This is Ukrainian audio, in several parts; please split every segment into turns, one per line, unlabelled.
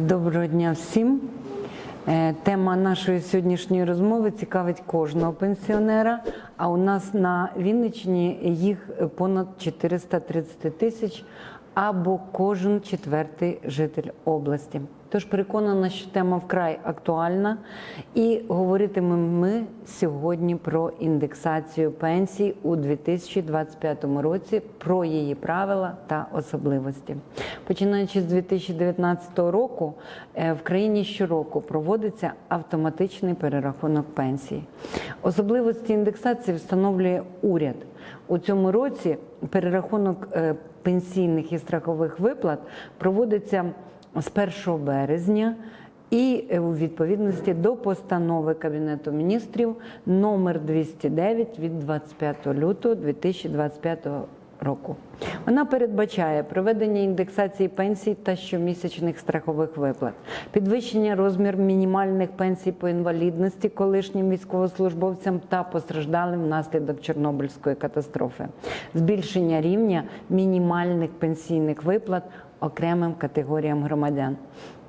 Доброго дня всім. Е, Тема нашої сьогоднішньої розмови цікавить кожного пенсіонера. А у нас на Вінниччині їх понад 430 тисяч або кожен четвертий житель області. Тож переконана, що тема вкрай актуальна, і говоритимемо ми сьогодні про індексацію пенсій у 2025 році, про її правила та особливості. Починаючи з 2019 року, е, в країні щороку проводиться автоматичний перерахунок пенсій. Особливості індексації встановлює уряд. У цьому році перерахунок е, пенсійних і страхових виплат проводиться з 1 березня і е, у відповідності до постанови Кабінету міністрів номер 209 від 25 лютого 2025 року. Вона передбачає проведення індексації пенсій та щомісячних страхових виплат, підвищення розмір мінімальних пенсій по інвалідності колишнім військовослужбовцям та постраждалим внаслідок Чорнобильської катастрофи, збільшення рівня мінімальних пенсійних виплат окремим категоріям громадян.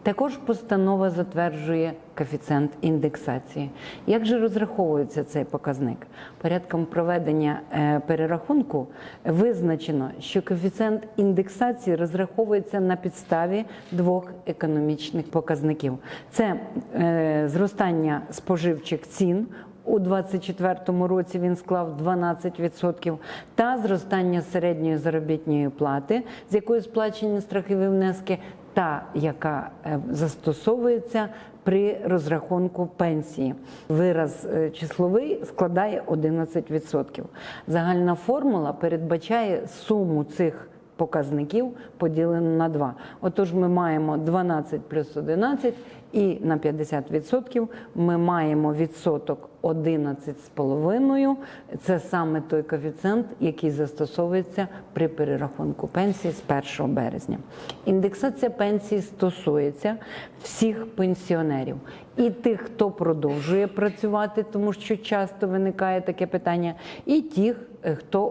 Також постанова затверджує коефіцієнт індексації. Як же розраховується цей показник? Порядком проведення е, перерахунку визначено, що коефіцієнт індексації розраховується на підставі двох економічних показників: це е, зростання споживчих цін. У 2024 році він склав 12% та зростання середньої заробітної плати, з якої сплачені страхові внески, та яка е, застосовується при розрахунку пенсії. Вираз е, числовий складає 11%. Загальна формула передбачає суму цих показників поділену на 2. Отож, ми маємо 12 плюс 11 і на 50% ми маємо відсоток 11,5. Це саме той коефіцієнт, який застосовується при перерахунку пенсії з 1 березня. Індексація пенсії стосується всіх пенсіонерів і тих, хто продовжує працювати, тому що часто виникає таке питання, і тих, хто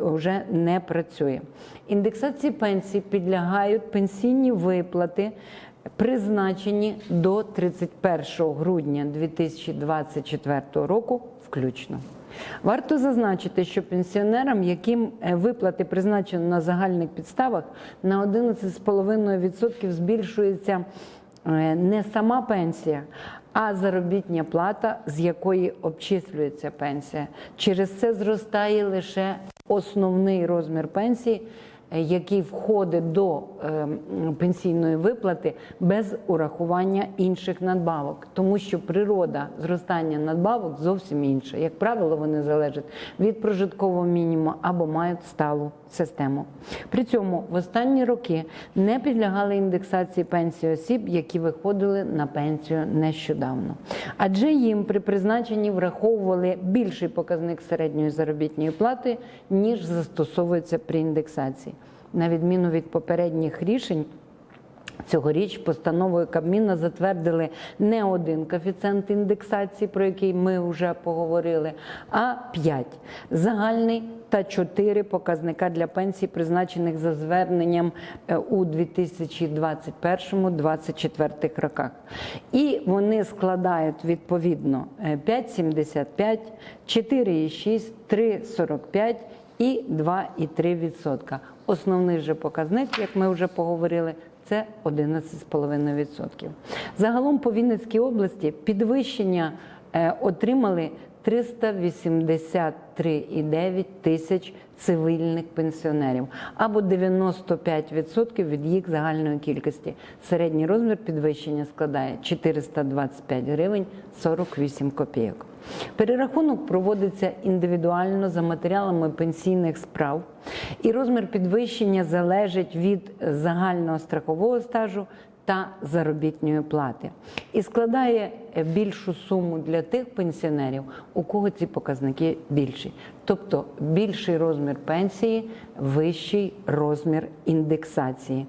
вже не працює. Індексації пенсій підлягають пенсійні виплати. Призначені до 31 грудня 2024 року включно. Варто зазначити, що пенсіонерам, яким е, виплати призначені на загальних підставах, на 11,5% збільшується е, не сама пенсія, а заробітня плата, з якої обчислюється пенсія. Через це зростає лише основний розмір пенсії який входить до е, пенсійної виплати без урахування інших надбавок, тому що природа зростання надбавок зовсім інша. Як правило, вони залежать від прожиткового мінімуму або мають сталу систему. При цьому в останні роки не підлягали індексації пенсії осіб, які виходили на пенсію нещодавно, адже їм при призначенні враховували більший показник середньої заробітної плати ніж застосовується при індексації на відміну від попередніх рішень. Цьогоріч постановою Кабміна затвердили не один коефіцієнт індексації, про який ми вже поговорили, а п'ять загальний та чотири показника для пенсій, призначених за зверненням е, у 2021-2024 роках. І вони складають відповідно 5,75, 4,6, 3,45 і 2,3%. Основний же показник, як ми вже поговорили, це 11,5%. Загалом по Вінницькій області підвищення е, отримали 383,9 тисяч цивільних пенсіонерів або 95% від їх загальної кількості. Середній розмір підвищення складає 425 гривень 48 копійок. Перерахунок проводиться індивідуально за матеріалами пенсійних справ, і розмір підвищення залежить від загального страхового стажу та заробітної плати і складає більшу суму для тих пенсіонерів, у кого ці показники більші. Тобто більший розмір пенсії, вищий розмір індексації.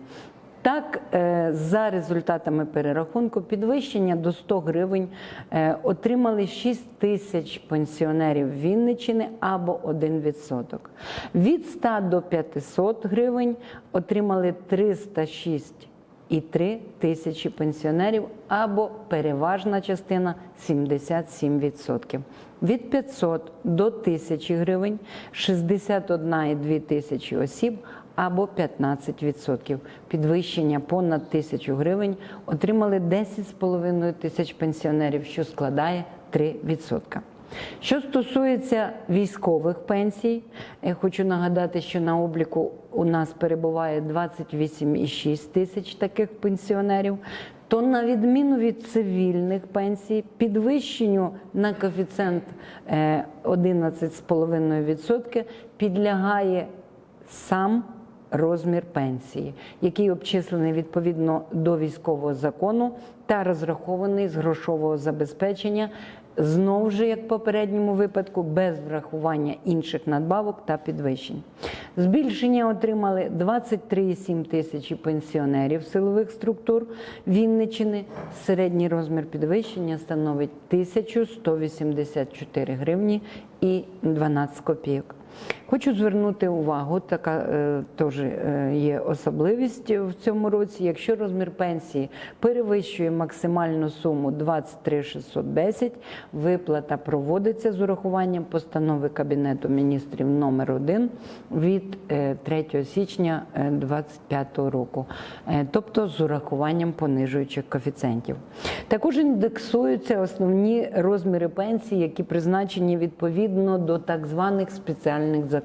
Так, е, за результатами перерахунку, підвищення до 100 гривень е, отримали 6 тисяч пенсіонерів Вінниччини або 1%. Від 100 до 500 гривень отримали 306 2,3 тисячі пенсіонерів або переважна частина 77%. Від 500 до 1000 гривень 61,2 тисячі осіб або 15%. Підвищення понад 1000 гривень отримали 10,5 тисяч пенсіонерів, що складає 3%. Що стосується військових пенсій, я хочу нагадати, що на обліку у нас перебуває 28,6 тисяч таких пенсіонерів. То на відміну від цивільних пенсій, підвищенню на коефіцієнт е, 11,5% підлягає сам розмір пенсії, який обчислений відповідно до військового закону та розрахований з грошового забезпечення. Знову ж, як в попередньому випадку, без врахування інших надбавок та підвищень. Збільшення отримали 23,7 тисячі пенсіонерів силових структур Вінничини. Середній розмір підвищення становить 1184 гривні і 12 копійок. Хочу звернути увагу, така е, теж е, є особливість в цьому році. Якщо розмір пенсії перевищує максимальну суму 23 610, виплата проводиться з урахуванням постанови Кабінету міністрів номер 1 від е, 3 січня 2025 року, е, тобто з урахуванням понижуючих коефіцієнтів. Також індексуються основні розміри пенсії, які призначені відповідно до так званих спеціальних законів.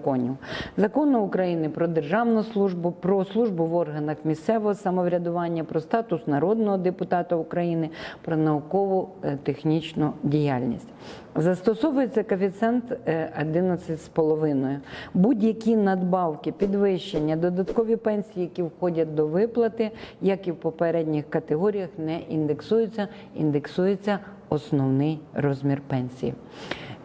Закону України про державну службу, про службу в органах місцевого самоврядування, про статус народного депутата України, про наукову е, технічну діяльність. Застосовується коефіцієнт е, 11,5. Будь-які надбавки, підвищення, додаткові пенсії, які входять до виплати, як і в попередніх категоріях, не індексуються. Індексується основний розмір пенсії.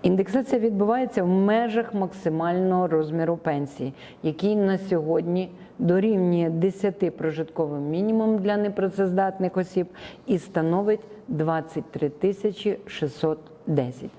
Індексація відбувається в межах максимального розміру пенсії, який на сьогодні дорівнює 10 прожитковим мінімум для непрацездатних осіб і становить 23 тисячі 610.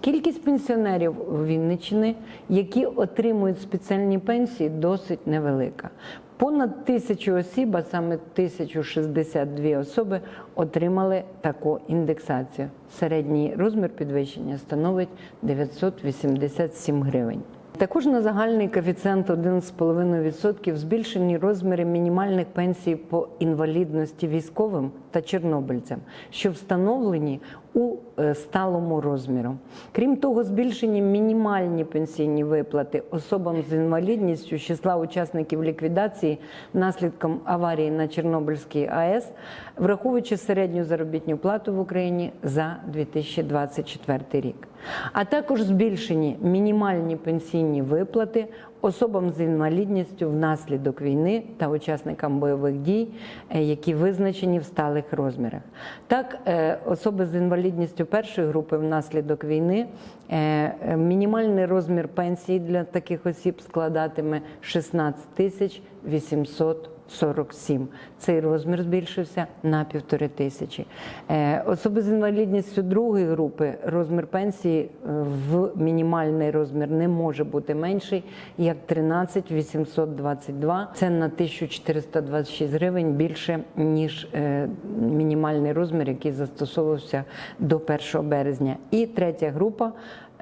Кількість пенсіонерів Вінниччини, які отримують спеціальні пенсії, досить невелика. Понад тисячу осіб, а саме 1062 особи, отримали таку індексацію. Середній розмір підвищення становить 987 гривень. Також на загальний коефіцієнт 1,5% збільшені розміри мінімальних пенсій по інвалідності військовим та чорнобильцям, що встановлені у е, сталому розміру. Крім того, збільшені мінімальні пенсійні виплати особам з інвалідністю числа учасників ліквідації наслідком аварії на Чорнобильській АЕС, враховуючи середню заробітну плату в Україні за 2024 рік. А також збільшені мінімальні пенсійні виплати особам з інвалідністю внаслідок війни та учасникам бойових дій, е, які визначені в сталих розмірах. Так, е, особи з інвалідністю першої групи внаслідок війни е, е, мінімальний розмір пенсії для таких осіб складатиме 16 тисяч 800 47. Цей розмір збільшився на півтори тисячі. Е, Особи з інвалідністю другої групи розмір пенсії е, в мінімальний розмір не може бути менший як 13 822. Це на 1426 гривень більше ніж е, мінімальний розмір, який застосовувався до 1 березня. І третя група.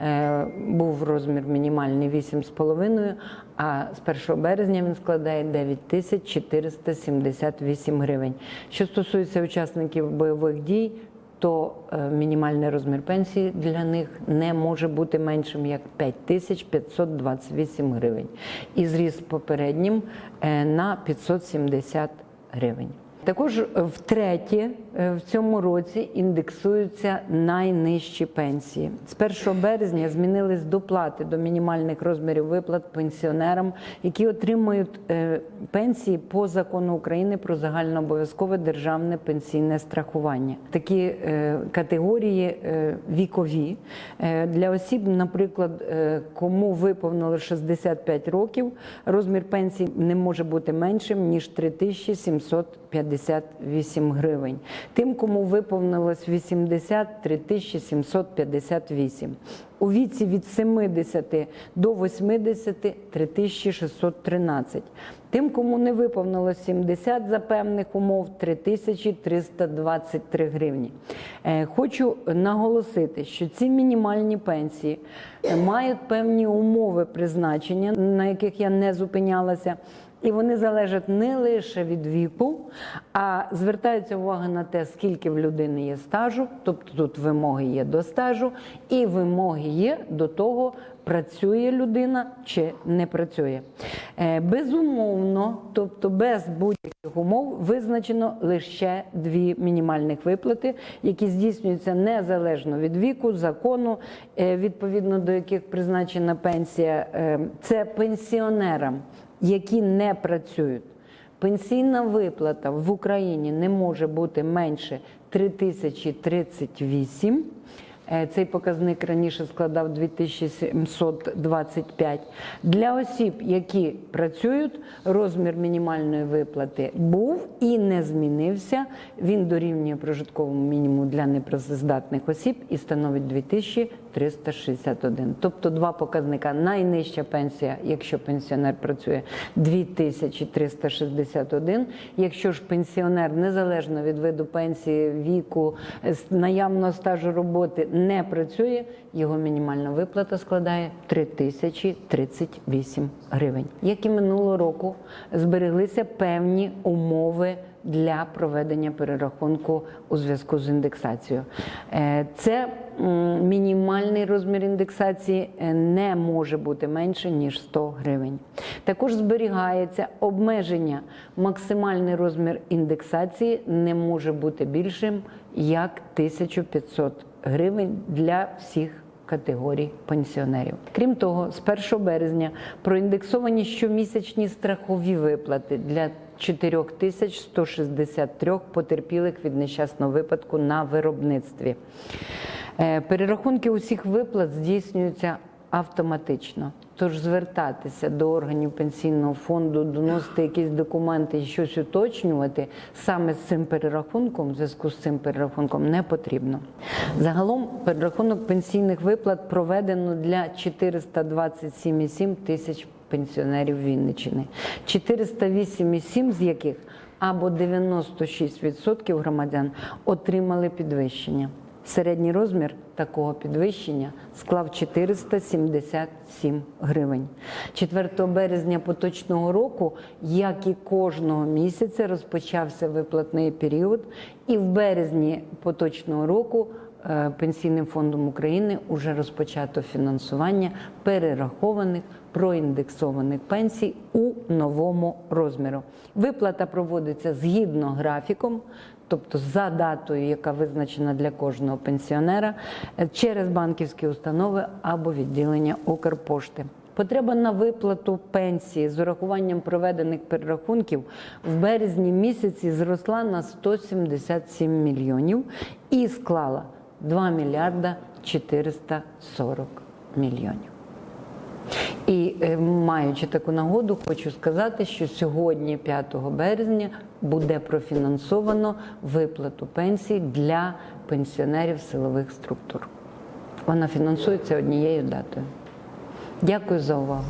Е, Був розмір мінімальний 8,5, а з 1 березня він складає 9478 гривень. Що стосується учасників бойових дій, то е, мінімальний розмір пенсії для них не може бути меншим як 5528 гривень. І зріс попереднім е, на 570 гривень. Також втретє е, в цьому році індексуються найнижчі пенсії. З 1 березня змінились доплати до мінімальних розмірів виплат пенсіонерам, які отримують е, пенсії по закону України про загальнообов'язкове державне пенсійне страхування. Такі е, категорії вікові для осіб, наприклад, кому виповнило 65 років, розмір пенсії не може бути меншим ніж 3700 758 гривень. Тим, кому виповнилось 80 – 3758. У віці від 70 до 80 – 3613. Тим, кому не виповнилось 70 за певних умов 3323 гривні. Е, Хочу наголосити, що ці мінімальні пенсії е, мають певні умови призначення, на яких я не зупинялася. І вони залежать не лише від віку, а звертається увага на те, скільки в людини є стажу, тобто тут вимоги є до стажу, і вимоги є до того, працює людина чи не працює. Е, Безумовно, тобто без будь-яких умов, визначено лише дві мінімальних виплати, які здійснюються незалежно від віку, закону, е, відповідно до яких призначена пенсія. Е, Це пенсіонерам які не працюють. Пенсійна виплата в Україні не може бути менше 3038. Е, Цей показник раніше складав 2725. Для осіб, які працюють, розмір мінімальної виплати був і не змінився. Він дорівнює прожитковому мінімуму для непрацездатних осіб і становить 2361. Тобто два показника. Найнижча пенсія, якщо пенсіонер працює, 2361. Якщо ж пенсіонер незалежно від виду пенсії, віку, наявного стажу роботи не працює, його мінімальна виплата складає 3038 гривень. Як і минулого року, збереглися певні умови для проведення перерахунку у зв'язку з індексацією. Е, Це мінімальний розмір індексації е, не може бути менше ніж 100 гривень. Також зберігається обмеження. Максимальний розмір індексації не може бути більшим як 1500 гривень для всіх категорій пенсіонерів. Крім того, з 1 березня проіндексовані щомісячні страхові виплати для 4163 потерпілих від нещасного випадку на виробництві. Е, Перерахунки усіх виплат здійснюються автоматично. Тож звертатися до органів пенсійного фонду, доносити якісь документи і щось уточнювати саме з цим перерахунком, в зв'язку з цим перерахунком не потрібно. Загалом перерахунок пенсійних виплат проведено для 427,7 тисяч пенсіонерів Вінниччини, 408,7 з яких або 96% громадян отримали підвищення. Середній розмір такого підвищення склав 477 гривень. 4 березня поточного року, як і кожного місяця, розпочався виплатний період, і в березні поточного року Пенсійним фондом України вже розпочато фінансування перерахованих проіндексованих пенсій у новому розміру. Виплата проводиться згідно графіком, тобто за датою, яка визначена для кожного пенсіонера, е, через банківські установи або відділення Укрпошти. Потреба на виплату пенсії з урахуванням проведених перерахунків в березні місяці зросла на 177 мільйонів і склала 2 мільярда 440 мільйонів. І е, маючи таку нагоду, хочу сказати, що сьогодні, 5 березня, буде профінансовано виплату пенсій для пенсіонерів силових структур. Вона фінансується однією датою. Дякую за увагу.